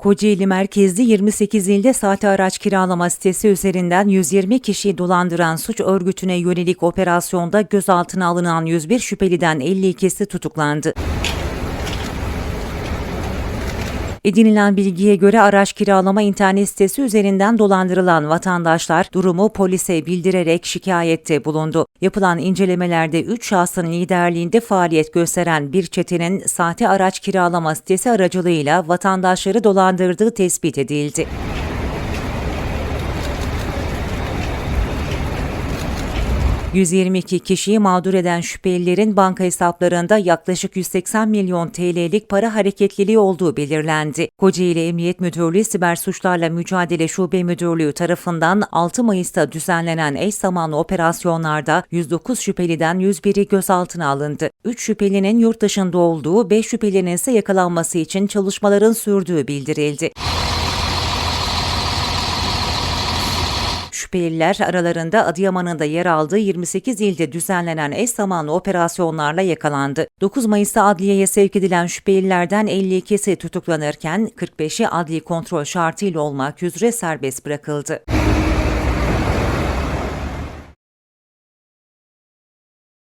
Kocaeli merkezli 28 ilde sahte araç kiralama sitesi üzerinden 120 kişiyi dolandıran suç örgütüne yönelik operasyonda gözaltına alınan 101 şüpheliden 52'si tutuklandı. Edinilen bilgiye göre araç kiralama internet sitesi üzerinden dolandırılan vatandaşlar durumu polise bildirerek şikayette bulundu. Yapılan incelemelerde 3 şahsın liderliğinde faaliyet gösteren bir çetenin sahte araç kiralama sitesi aracılığıyla vatandaşları dolandırdığı tespit edildi. ...122 kişiyi mağdur eden şüphelilerin banka hesaplarında yaklaşık 180 milyon TL'lik para hareketliliği olduğu belirlendi. Kocaeli Emniyet Müdürlüğü Siber Suçlarla Mücadele Şube Müdürlüğü tarafından 6 Mayıs'ta düzenlenen eş zamanlı operasyonlarda 109 şüpheliden 101'i gözaltına alındı. 3 şüphelinin yurt dışında olduğu, 5 şüphelinin ise yakalanması için çalışmaların sürdüğü bildirildi. Şüpheliler aralarında Adıyaman'ın da yer aldığı 28 ilde düzenlenen eş zamanlı operasyonlarla yakalandı. 9 Mayıs'ta adliyeye sevk edilen şüphelilerden 52'si tutuklanırken 45'i adli kontrol şartıyla olmak üzere serbest bırakıldı.